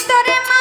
ভিতরে মা